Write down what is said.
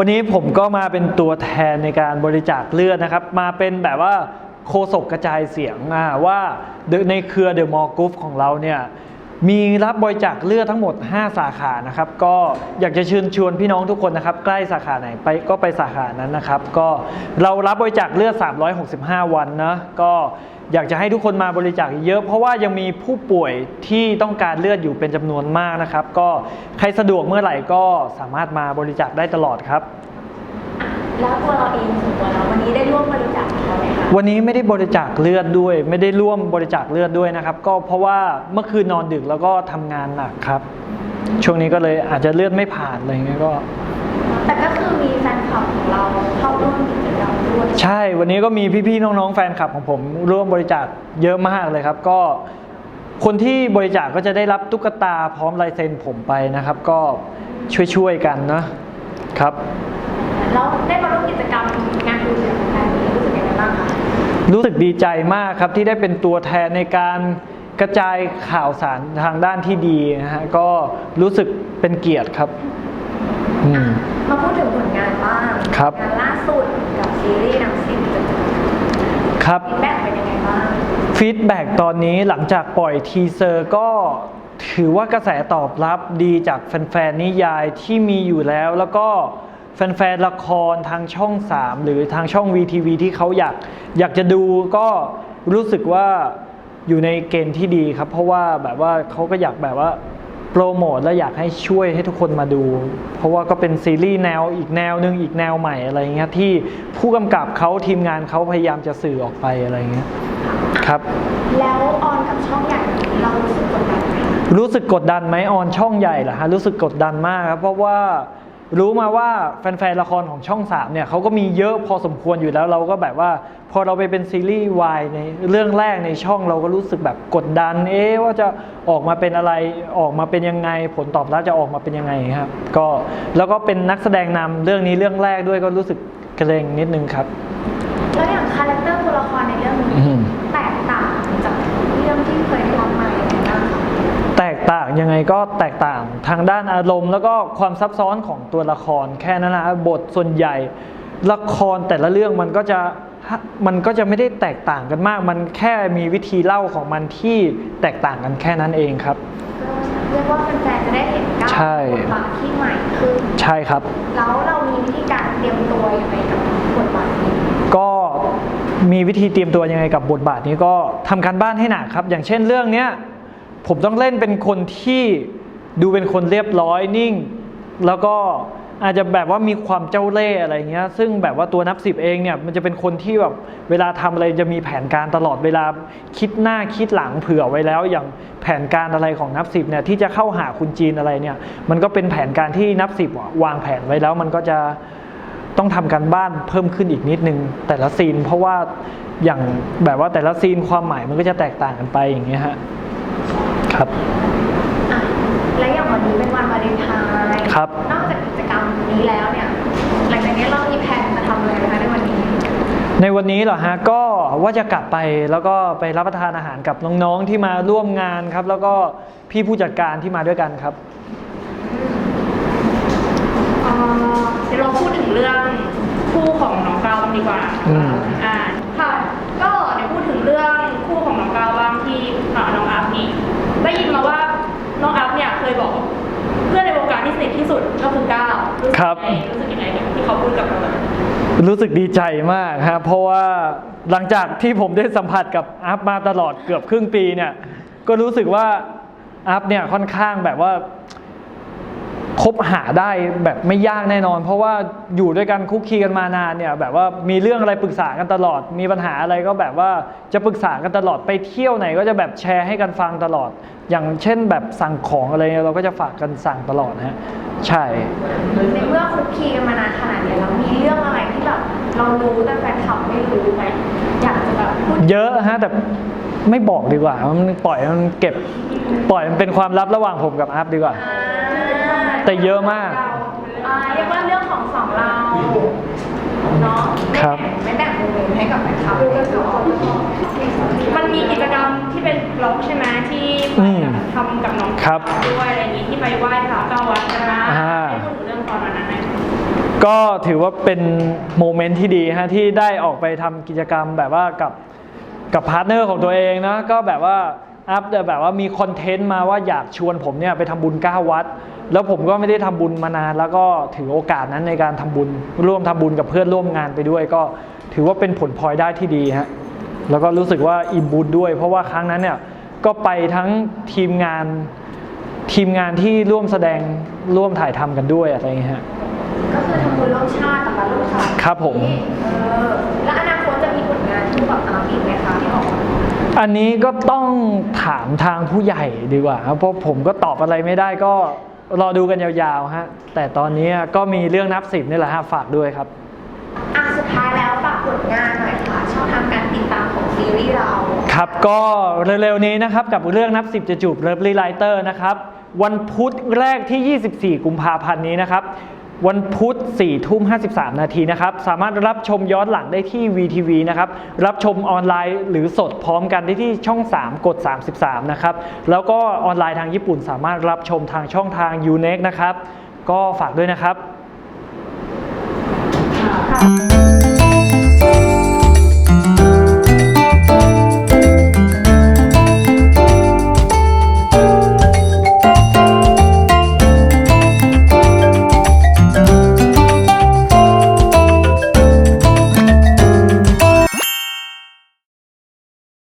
วันนี้ผมก็มาเป็นตัวแทนในการบริจาคเลือดนะครับ มาเป็นแบบว่าโคศกกระจายเสียงว่าในเครือเดอะมอลล์กรุ๊ปของเราเนี่ย มีรับบริจาคเลือดทั้งหมด 5 สาขานะครับ ก็อยากจะเชิญชวนพี่น้องทุกคนนะครับ ใกล้สาขาไหนไปก็ไปสาขานั้นนะครับ ก็เรารับบริจาคเลือด 365 วันนะก็อยากจะให้ทุกคนมาบริจาคเยอะ เพราะว่ายังมีผู้ป่วยที่ต้องการเลือดอยู่เป็นจำนวนมากนะครับ ก็ใครสะดวกเมื่อไหร่ก็สามารถมาบริจาคได้ตลอดครับ แล้วตัวเราเองส่วนตัวเราวันนี้ได้ร่วมบริจาคกับเขาไหมคะวันนี้ไม่ได้บริจาคเลือดด้วย ไม่ได้ร่วมบริจาคเลือดด้วยนะครับ ก็เพราะว่าเมื่อคืนนอนดึกแล้วก็ทำงานหนักครับ ช่วงนี้ก็เลยอาจจะเลือดไม่ผ่านอะไรเงี้ยก็ แต่ก็คือมีแฟนคลับของเราเข้าร่วมกิจกรรมด้วย ใช่วันนี้ก็มีพี่ๆน้องๆแฟนคลับของผมร่วมบริจาคเยอะมากเลยครับ ก็ คนที่บริจาคก็จะได้รับตุ๊กตาพร้อมลายเซ็นผมไปนะครับ ก็ช่วยๆกันนะครับ แล้วได้มาร่วมกิจกรรมงานดูเสียงแฟนนี้รู้สึกยังไงบ้างคะรู้สึกดีใจมากครับที่ได้เป็นตัวแทนในการกระจายข่าวสารทางด้านที่ดีนะฮะก็รู้สึกเป็นเกียรติครับอืมมาพูดถึงผลงานบ้างครับ งานล่าสุดกับซีรีส์นำสิงจะครับฟีดแบ็กเป็นยังไงบ้างฟีดแบ็กตอนนี้หลังจากปล่อยทีเซอร์ก็ถือว่ากระแสตอบรับดีจากแฟนๆนิยายที่มีอยู่แล้วแล้วก็ แฟนๆละครทางช่อง 3 หรือทางช่อง VTV ที่เขาอยากอยากจะดูก็รู้สึกว่าอยู่ในเกณฑ์ที่ดีครับ เพราะว่าแบบว่าเขาก็อยากแบบว่าโปรโมทและอยากให้ช่วยให้ทุกคนมาดู เพราะว่าก็เป็นซีรีส์แนวอีกแนวหนึ่งอีกแนวใหม่อะไรเงี้ยที่ผู้กำกับเขาทีมงานเขาพยายามจะสื่อออกไปอะไรเงี้ยครับ แล้วออนกับช่องใหญ่แบบนี้เรารู้สึกกดดันไหมคะรู้สึกกดดันไหมออนช่องใหญ่เหรอฮะรู้สึกกดดันมากครับเพราะว่า รู้มาว่าแฟนๆละครของช่อง3เนี่ยเขาก็มีเยอะพอสมควรอยู่แล้วเราก็แบบว่า พอเราไปเป็นซีรีส์วายในเรื่องแรกในช่องเราก็รู้สึกแบบกดดัน เอ๊ว่าจะออกมาเป็นอะไรออกมาเป็นยังไง ผลตอบรับจะออกมาเป็นยังไงครับก็แล้วก็เป็นนักแสดงนำเรื่องนี้เรื่องแรกด้วยก็รู้สึกเกรงนิดนึงครับ ยังไงก็แตกต่างทางด้านอารมณ์ แล้วก็ความซับซ้อนของตัวละครแค่นั้นนะบทส่วนใหญ่ ละครแต่ละเรื่องมันก็จะมันก็จะไม่ได้แตกต่างกันมาก มันแค่มีวิธีเล่าของมันที่แตกต่างกันแค่นั้นเองครับก็เรียกว่าแฟนๆจะได้เห็นก้าวใช่บทบาทที่ใหม่ขึ้นใช่ครับ แล้วเรามีวิธีการเตรียมตัวยังไงกับบทบาทนี้ก็มีวิธีเตรียมตัวยังไงกับบทบาทนี้ก็ทำการบ้านให้หนักครับ อย่างเช่นเรื่องเนี้ย ผมต้องเล่นเป็นคนที่ดูเป็นคนเรียบร้อยนิ่ง แล้วก็อาจจะแบบว่ามีความเจ้าเล่ห์อะไรเงี้ย ซึ่งแบบว่าตัวนับสิบเองเนี่ยมันจะเป็นคนที่แบบเวลาทำอะไรจะมีแผนการตลอดเวลาคิดหน้าคิดหลังเผื่อไว้แล้ว อย่างแผนการอะไรของนับสิบเนี่ยที่จะเข้าหาคุณจีนอะไรเนี่ย มันก็เป็นแผนการที่นับสิบวางแผนไว้แล้ว มันก็จะต้องทำการบ้านเพิ่มขึ้นอีกนิดนึงแต่ละซีน เพราะว่าอย่างแบบว่าแต่ละซีนความหมายมันก็จะแตกต่างกันไปอย่างเงี้ยฮะ ครับ อะและอย่างวันนี้เป็นวันวาเลนไทน์ครับ นอกจากกิจกรรมนี้แล้วเนี่ย หลังจากนี้เรามีแผนจะทำอะไรไหมคะในวันนี้ ในวันนี้เหรอฮะก็ว่าจะกลับไปแล้วก็ไปรับประทานอาหารกับน้องๆที่มาร่วมงานครับ แล้วก็พี่ผู้จัดการที่มาด้วยกันครับ เอ่อเดี๋ยวเราพูดถึงเรื่องคู่ของน้องกาวบ้างดีกว่าอืม อ่า ครับยังไงรู้สึกยังไงที่เขาพูดกับเราแบบนั้นรู้สึกดีใจมากครับเพราะว่าหลังจากที่ผมได้สัมผัสกับอัพมาตลอดเกือบครึ่งปีเนี่ย ก็รู้สึกว่าอัพเนี่ยค่อนข้างแบบว่าคบหาได้แบบไม่ยากแน่นอน เพราะว่าอยู่ด้วยกันคุกคีกันมานานเนี่ยแบบว่ามีเรื่องอะไรปรึกษากันตลอด มีปัญหาอะไรก็แบบว่าจะปรึกษากันตลอดไปเที่ยวไหนก็จะแบบแชร์ให้กันฟังตลอด อย่างเช่นแบบสั่งของอะไรเนี่ยเราก็จะฝากกันสั่งตลอดนะฮะใช่ในเมื่อคุ กคีกันมานานขนาดนี้แล้วมีเรื่องอะไรที่แบบเรารู้แต่แฟนคลับไม่รู้ไหมอยากจะแบบพูดเยอะฮะแต่ไม่บอกดีกว่ามันปล่อยมันเก็บปล่อยมันเป็นความลับระหว่างผมกับอัพดีกว่า อ่าแต่เยอะมาก อ่าเรียกว่าเรื่องของสองเราเนาะไม่ครับแบ่งไม่แบ่งโมเมนต์ให้กับแฟนคลับเลยก็คือมันมีกิจกรรมที่เป็นบล็อกใช่ไหมที่อืมทำกับน้องครับ ด้วยอะไรอย่างนี้ที่ไปไหว้พระเก้าวัดใช่ไหมอ่า ก็ถือว่าเป็นโมเมนต์ที่ดีฮะที่ได้ออกไปทำกิจกรรมแบบว่ากับกับพาร์ทเนอร์ของตัวเองนะก็แบบว่าอัพแบบว่ามีคอนเทนต์มาว่าอยากชวนผมเนี่ยไปทำบุญ 9 วัด แล้วผมก็ไม่ได้ทำบุญมานาน แล้วก็ถือโอกาสนั้นในการทำบุญร่วมทำบุญกับเพื่อนร่วมงานไปด้วย ก็ถือว่าเป็นผลพลอยได้ที่ดีฮะแล้วก็รู้สึกว่าอิ่มบุญด้วย เพราะว่าครั้งนั้นเนี่ยก็ไปทั้งทีมงานทีมงานที่ร่วมแสดงร่วมถ่ายทำกันด้วยอะไรอย่างเงี้ยฮะ ทำบุญร่วมชาติกับการร่วมชาติครับผมเออแล้วอนาคตจะมีผลงานคู่กับอาร์มอีกไหมคะที่ออกมาอันนี้ก็ต้องถามทางผู้ใหญ่ดีกว่าครับเพราะผมก็ตอบอะไรไม่ได้ก็รอดูกันยาวๆฮะแต่ตอนนี้ก็มีเรื่องนับสิบนี่แหละฮะฝากด้วยครับอะสุดท้ายแล้วฝากผลงานหน่อยค่ะช่องทางการติดตามของซีรีส์เราครับก็เร็วๆนี้นะครับกับเรื่องนับสิบจะจูบเลิฟรีไลเตอร์นะครับวันพุธแรกที่ 24 กุมภาพันธ์นี้นะครับ วันพุธ4ทุ่ม53 นาทีนะครับ สามารถรับชมย้อนหลังได้ที่ VTV นะครับ รับชมออนไลน์หรือสดพร้อมกันได้ที่ช่อง 3 กด 33 นะครับ แล้วก็ออนไลน์ทางญี่ปุ่นสามารถรับชมทางช่องทาง u n e x นะครับ ก็ฝากด้วยนะครับ